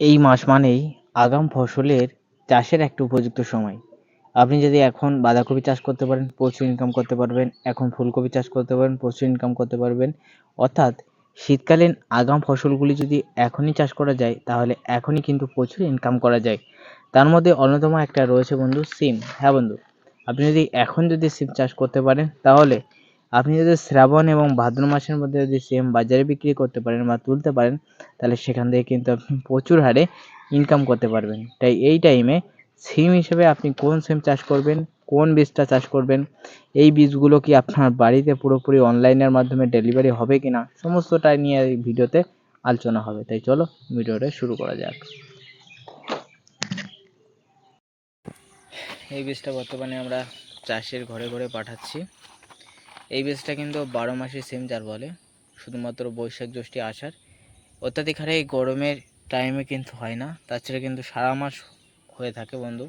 এই মাস মানেই আগাম ফসলের চাষের একটা উপযুক্ত সময়। আপনি যদি এখন বাঁধাকপি চাষ করতে পারেন, প্রচুর ইনকাম করতে পারবেন। এখন ফুলকপি চাষ করতে পারেন, প্রচুর ইনকাম করতে পারবেন। অর্থাৎ শীতকালীন আগাম ফসলগুলি যদি এখনই চাষ করা যায়, তাহলে এখনই কিন্তু প্রচুর ইনকাম করা যায়। তার মধ্যে অন্যতম একটা রয়েছে বন্ধু, সিম। হ্যাঁ বন্ধু, আপনি যদি এখন যদি সিম চাষ করতে পারেন, তাহলে আপনি যদি শ্রাবণ এবং ভাদ্র মাসের মধ্যে যদি সেম বাজারে বিক্রি করতে পারেন বা তুলতে পারেন, তাহলে সেখান থেকে কিন্তু আপনি প্রচুর হারে ইনকাম করতে পারবেন। তাই এই টাইমে সিম হিসেবে আপনি কোন সিম চাষ করবেন, কোন বীজটা চাষ করবেন, এই বীজগুলো কি আপনার বাড়িতে পুরোপুরি অনলাইনের মাধ্যমে ডেলিভারি হবে কি না সমস্তটাই নিয়ে এই ভিডিওতে আলোচনা হবে। তাই চলো ভিডিওটা শুরু করা যাক। এই বীজটা বর্তমানে আমরা চাষের ঘরে ঘরে পাঠাচ্ছি। এই বীজটা কিন্তু বারো মাসে সিম যার বলে, শুধুমাত্র বৈশাখ জ্যৈষ্ঠী আষাঢ়। অত্যাধিক হারে এই গরমের টাইমে কিন্তু হয় না, তাছাড়া কিন্তু সারা মাস হয়ে থাকে বন্ধু।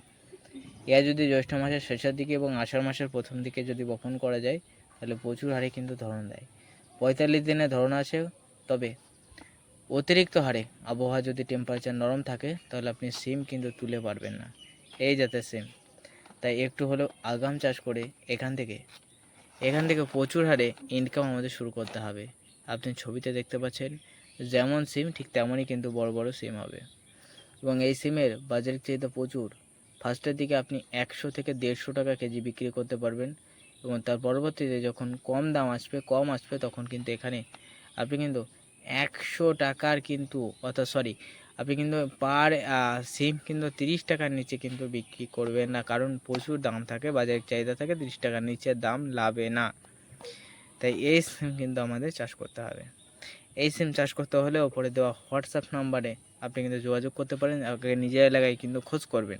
এর যদি জ্যৈষ্ঠ মাসের শেষের দিকে এবং আষাঢ় মাসের প্রথম দিকে যদি বপন করা যায়, তাহলে প্রচুর হারে কিন্তু ধরন দেয়। পঁয়তাল্লিশ দিনে ধরন আসে তবে অতিরিক্ত হারে আবহাওয়া যদি টেম্পারেচার নরম থাকে, তাহলে আপনি সিম কিন্তু তুলে পারবেন না। এই জাতের সিম। তাই একটু হলেও আগাম চাষ করে এখান থেকে এখান থেকে প্রচুর হারে ইনকাম আমাদের শুরু করতে হবে। আপনি ছবিতে দেখতে পাচ্ছেন, যেমন সিম ঠিক তেমনই কিন্তু বড় বড় সিম হবে। এবং এই সিমের বাজারের চাহিদা প্রচুর ফার্স্টের দিকে আপনি একশো থেকে দেড়শো টাকা কেজি বিক্রি করতে পারবেন। এবং তার পরবর্তীতে যখন কম দাম আসবে, কম আসবে, তখন কিন্তু এখানে আপনি কিন্তু একশো টাকার কিন্তু, অর্থাৎ সরি আপনি কিন্তু পার সিম কিন্তু তিরিশ টাকার নিচে কিন্তু বিক্রি করবেন না। কারণ প্রচুর দাম থাকে, বাজারের চাহিদা থাকে, তিরিশ টাকার নিচে দাম লাভে না। তাই এই সিম কিন্তু আমাদের চাষ করতে হবে। এই সিম চাষ করতে হলে ওপরে দেওয়া হোয়াটসঅ্যাপ নাম্বারে আপনি কিন্তু যোগাযোগ করতে পারেন, আগে নিজের এলাকায় কিন্তু খোঁজ করবেন।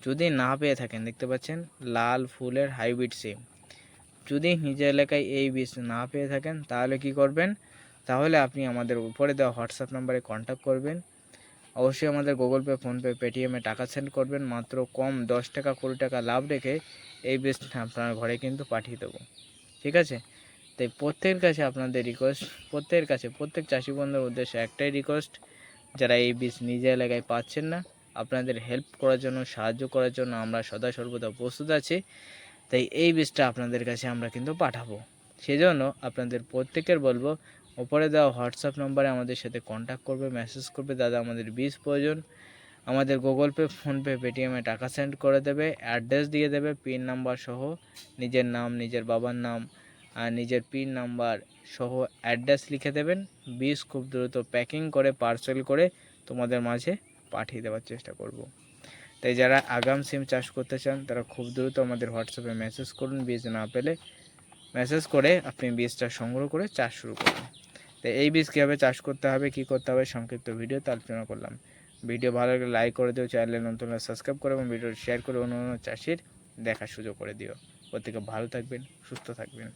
যদি না পেয়ে থাকেন, দেখতে পাচ্ছেন লাল ফুলের হাইব্রিড সিম যদি নিজের এলাকায় এই বীজ না পেয়ে থাকেন, তাহলে কি করবেন? তাহলে আপনি আমাদের উপরে দেওয়া হোয়াটসঅ্যাপ নাম্বারে কন্ট্যাক্ট করবেন। অবশ্যই আমাদের গুগল পে ফোনপে পেটিএমে টাকা সেন্ড করবেন। মাত্র কম দশ টাকা, কুড়ি টাকা লাভ রেখে এই বীজটা আপনার ঘরে কিন্তু পাঠিয়ে দেবো। ঠিক আছে? তাই প্রত্যেকের কাছে আপনাদের রিকোয়েস্ট প্রত্যেকের কাছে, প্রত্যেক চাষি বন্ধুর উদ্দেশ্যে একটাই রিকোয়েস্ট যারা এই বীজ নিজের এলাকায় পাচ্ছেন না, আপনাদের হেল্প করার জন্য, সাহায্য করার জন্য আমরা সদা সর্বদা প্রস্তুত আছি। তাই এই বীজটা আপনাদের কাছে আমরা কিন্তু পাঠাবো। সেজন্য আপনাদের প্রত্যেকের বলব ওপরে দেওয়া হোয়াটসঅ্যাপ নম্বরে আমাদের সাথে কন্ট্যাক্ট করবে মেসেজ করবে, দাদা আমাদের বীজ প্রয়োজন। আমাদের গুগল পে ফোনপে পেটিএমে টাকা সেন্ড করে দেবে অ্যাড্রেস দিয়ে দেবে পিন নাম্বার সহ, নিজের নাম, নিজের বাবার নাম, আর নিজের পিন নাম্বার সহ অ্যাড্রেস লিখে দেবেন। বীজ খুব দ্রুত প্যাকিং করে পার্সেল করে তোমাদের মাঝে পাঠিয়ে দেওয়ার চেষ্টা করব। তাই যারা আগাম সিম চাষ করতে চান, তারা খুব দ্রুত আমাদের হোয়াটসঅ্যাপে মেসেজ করুন। বীজ না পেলে মেসেজ করে আপনি বীজটা সংগ্রহ করে চাষ শুরু করুন। তো এই বীজ কীভাবে চাষ করতে হবে, কি করতে হবে সংক্ষিপ্ত ভিডিওতে আলোচনা করলাম। ভিডিও ভালো লাগলে লাইক করে দিও চ্যানেলে নতুন সাবস্ক্রাইব করে এবং ভিডিও শেয়ার করে অন্য অন্য চাষির দেখার সুযোগ করে দিও। প্রত্যেকে ভালো থাকবেন, সুস্থ থাকবেন।